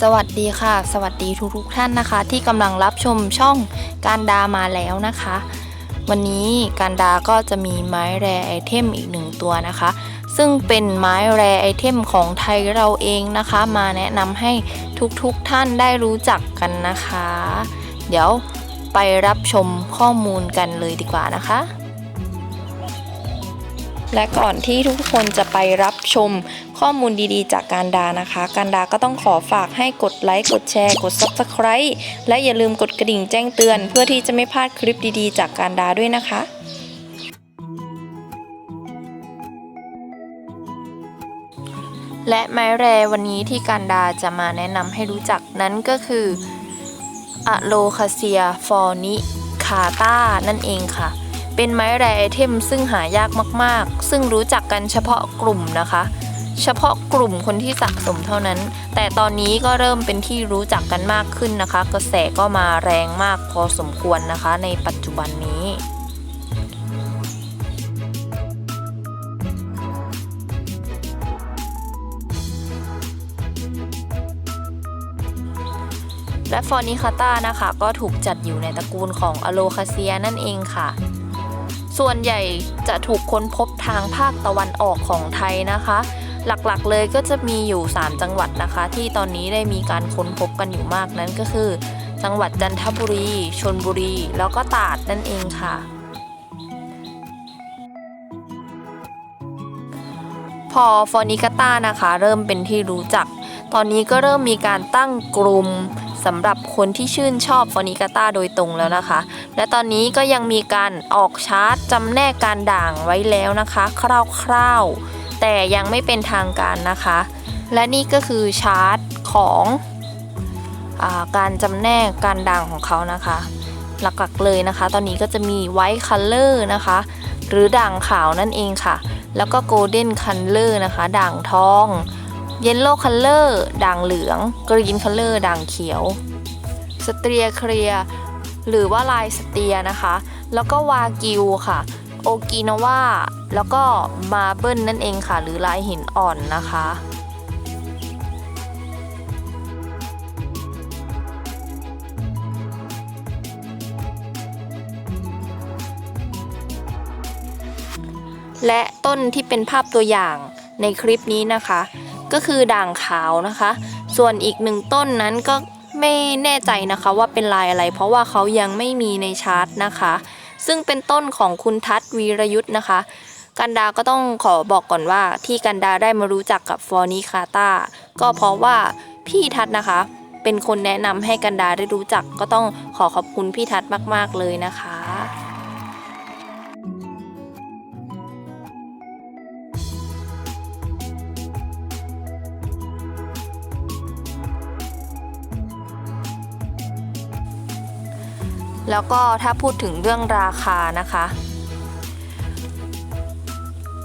สวัสดีค่ะ สวัสดีทุกๆท่านนะคะ ที่กำลังรับชมช่องการดามาแล้วนะคะ วันนี้การดาก็จะมีไม้แรไอเทมอีกหนึ่งตัวนะคะ ซึ่งเป็นไม้แรไอเทมของไทยเราเองนะคะ มาแนะนำให้ทุกๆท่านได้รู้จักกันนะคะ เดี๋ยวไปรับชมข้อมูลกันเลยดีกว่านะคะ และก่อนที่ทุกคนจะไปรับชม ข้อมูลดีๆ จากการดานะคะ การดาก็ต้องขอฝากให้กดไลค์ กดแชร์ กด Subscribe และอย่าลืมกดกระดิ่งแจ้งเตือน เพื่อที่จะไม่พลาดคลิปดีๆ จากการดาด้วยนะคะและไม้แรวันนี้ที่การดาจะมาแนะนำให้รู้จักนั้นก็คืออะโลคาเซียฟอร์นิคาตานั่นเองค่ะ เป็นไม้แรไอเทมซึ่งหายากมาก ๆ ซึ่งรู้จักกันเฉพาะกลุ่มนะคะ เฉพาะกลุ่มคนที่สะสมเท่านั้น แต่ตอนนี้ก็เริ่มเป็นที่รู้จักกันมากขึ้นนะคะ กระแสก็มาแรงมากพอสมควรนะคะ ในปัจจุบันนี้และฟอร์นิคาตานะคะก็ถูกจัดอยู่ในตระกูลของอโลคาเซียนั่นเองค่ะ ส่วนใหญ่จะถูกค้นพบทางภาคตะวันออกของไทยนะคะ หลักๆเลยก็จะมีอยู่ 3 จังหวัดนะคะ ที่ตอนนี้ได้มีการค้นพบกันอยู่มากนั้นก็คือ จังหวัดจันทบุรีชนบุรี แล้วก็ตราดนั่นเองค่ะ พอฟอนิกาตานะคะ เริ่มเป็นที่รู้จัก ตอนนี้ก็เริ่มมีการตั้งกลุ่มสำหรับคนที่ชื่นชอบฟอนิกาตาโดยตรงแล้วนะคะ และตอนนี้ก็ยังมีการออกชาร์ตจำแนกการด่างไว้แล้วนะคะ คร่าวๆ แต่ยังไม่เป็นทางการนะคะ และนี่ก็คือชาร์ตของอาการจำแนกการด่างของเขานะคะ หลักๆเลยนะคะ ตอนนี้ก็จะมีไวท์คัลเลอร์นะคะ หรือด่างขาวนั่นเองค่ะ แล้วก็โกลเด้นคัลเลอร์นะคะด่างทองเยลโล่คัลเลอร์ด่างเหลืองกรีนคัลเลอร์ด่างเขียวสเตรียเคลียหรือว่าลายสเตียนะคะ แล้วก็วากิวค่ะ โอกินาวาแล้วก็มาเบิลนั่นเองค่ะ หรือลายหินอ่อนนะคะและต้นที่เป็นภาพตัวอย่างในคลิปนี้นะคะ ก็คือด่างขาวนะคะ ส่วนอีกหนึ่งต้นนั้นก็ไม่แน่ใจนะคะว่าเป็นลายอะไร เพราะว่าเขายังไม่มีในชาร์ตนะคะ ซึ่งเป็นต้นของคุณทัศวีรยุทธ์นะคะ กันดาก็ต้องขอบอกก่อนว่า ที่กันดาได้มารู้จักกับฟอร์นิคาตาก็เพราะว่าพี่ทัศน์นะคะ เป็นคนแนะนำให้กันดาได้รู้จักก็ต้องขอขอบคุณพี่ทัศน์มาก ๆ เลยนะคะ แล้วก็ถ้าพูดถึงเรื่องราคานะคะ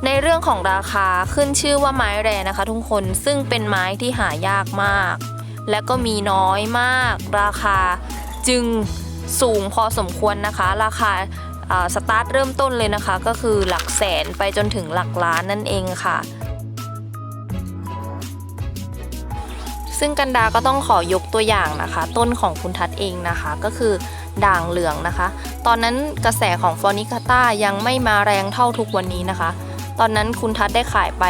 ในเรื่องของราคาขึ้นชื่อว่าไม้แรนะคะทุกคนซึ่งเป็นไม้ที่หายากมาก และก็มีน้อยมาก ราคาจึงสูงพอสมควรนะคะ ราคาอ่าสตาร์ทเริ่มต้นเลยนะคะ ก็คือหลักแสนไปจนถึงหลักล้านนั่นเองค่ะ ซึ่งกันดาก็ต้องขอยกตัวอย่างนะคะ ต้นของคุณทัศน์เองนะคะก็คือ ด่างเหลืองนะคะ ตอนนั้นกระแสของฟอนิคาต้ายังไม่มาแรงเท่าทุกวันนี้นะคะ ตอนนั้นคุณทัศน์ได้ขายไป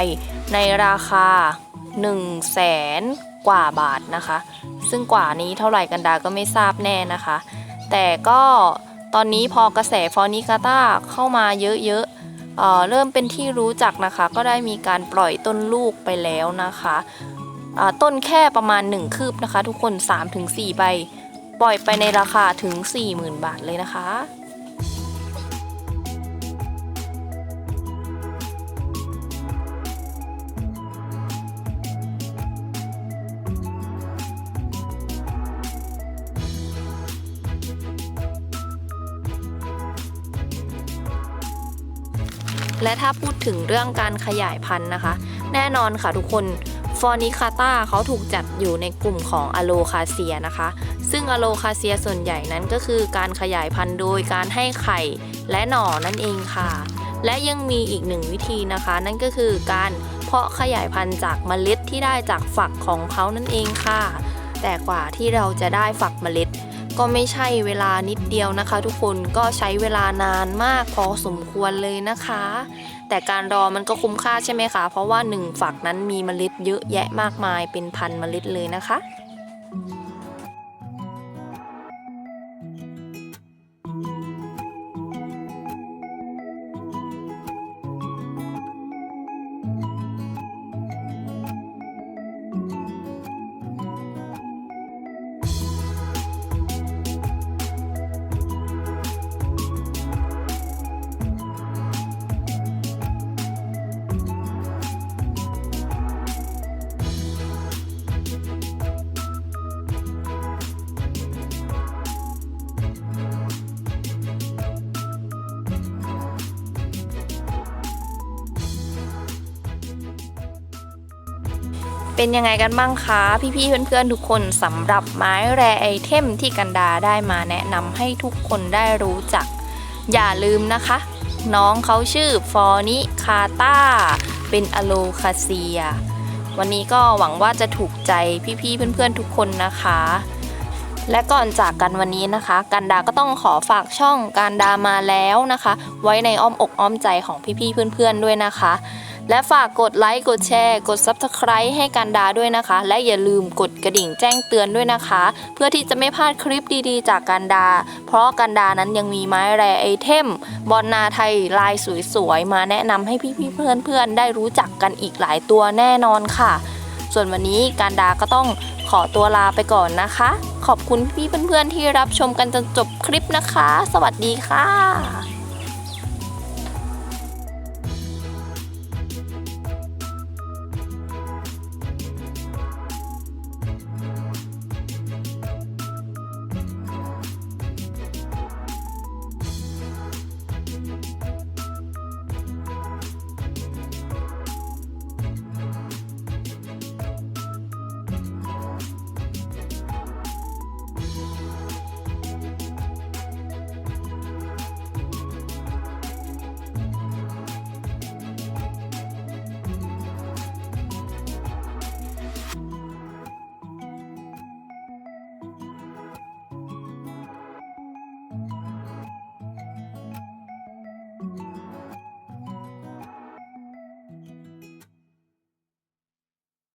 ในราคา 1 0 0 0 0แสนกว่าบาทนะคะ ซึ่งกว่านี้เท่าไหร่กันดาก็ไม่ทราบแน่นะคะ แต่ก็ตอนนี้พอกระแสฟอนิคาต้าเข้ามาเยอะๆเเริ่มเป็นที่รู้จักนะคะ ก็ได้มีการปล่อยต้นลูกไปแล้วนะคะ ต้นแค่ประมาณ 1 คืบนะคะ ทุกคน 3-4ใบ ปล่อยไปในราคาถึง 40,000 บาทเลยนะคะ และถ้าพูดถึงเรื่องการขยายพันธุ์นะคะ แน่นอนค่ะทุกคนฟอร์นิคาตาเขาถูกจัดอยู่ในกลุ่มของอะโลคาเซียนะคะ ซึ่งอะโลคาเซียส่วนใหญ่นั้นก็คือการขยายพันธุ์โดยการให้ไข่และหน่อนั่นเองค่ะ และยังมีอีกหนึ่งวิธีนะคะ นั่นก็คือการเพาะขยายพันธุ์จากเมล็ดที่ได้จากฝักของเขานั่นเองค่ะ แต่กว่าที่เราจะได้ฝักเมล็ด ก็ไม่ใช่เวลานิดเดียวนะคะ ทุกคนก็ใช้เวลานานมากพอสมควรเลยนะคะ แต่การรอมันก็คุ้มค่าใช่ไหมคะ เพราะว่าหนึ่งฝักนั้นมีเมล็ดเยอะแยะมากมายเป็นพันเมล็ดเลยนะคะ เป็นยังไงกันบ้างคะ พี่ๆเพื่อนๆทุกคนสำหรับไม้แรไอเทมที่กันดาได้มาแนะนำให้ทุกคนได้รู้จัก อย่าลืมนะคะ น้องเขาชื่อฟอนิคาตาเป็นอโลคาเซีย วันนี้ก็หวังว่าจะถูกใจพี่ๆเพื่อนๆทุกคนนะคะและก่อนจากกันวันนี้นะคะ กันดาก็ต้องขอฝากช่องการดามาแล้วนะคะ ไว้ในอ้อมอกอ้อมใจของพี่ๆเพื่อนๆด้วยนะคะ และฝากกดไลค์กดแชร์ กด Subscribe ให้กันดาด้วยนะคะ และอย่าลืมกดกระดิ่งแจ้งเตือนด้วยนะคะ เพื่อที่จะไม่พลาดคลิปดีๆ จากกันดา เพราะกันดานั้นยังมีไม้แรไอเทม บอลนาไทยลายสวยๆ มาแนะนำให้พี่ๆเพื่อนๆ ได้รู้จักกันอีกหลายตัวแน่นอนค่ะ ส่วนวันนี้การดาก็ต้องขอตัวลาไปก่อนนะคะ ขอบคุณพี่ๆเพื่อนๆที่รับชมกันจนจบคลิปนะคะ สวัสดีค่ะ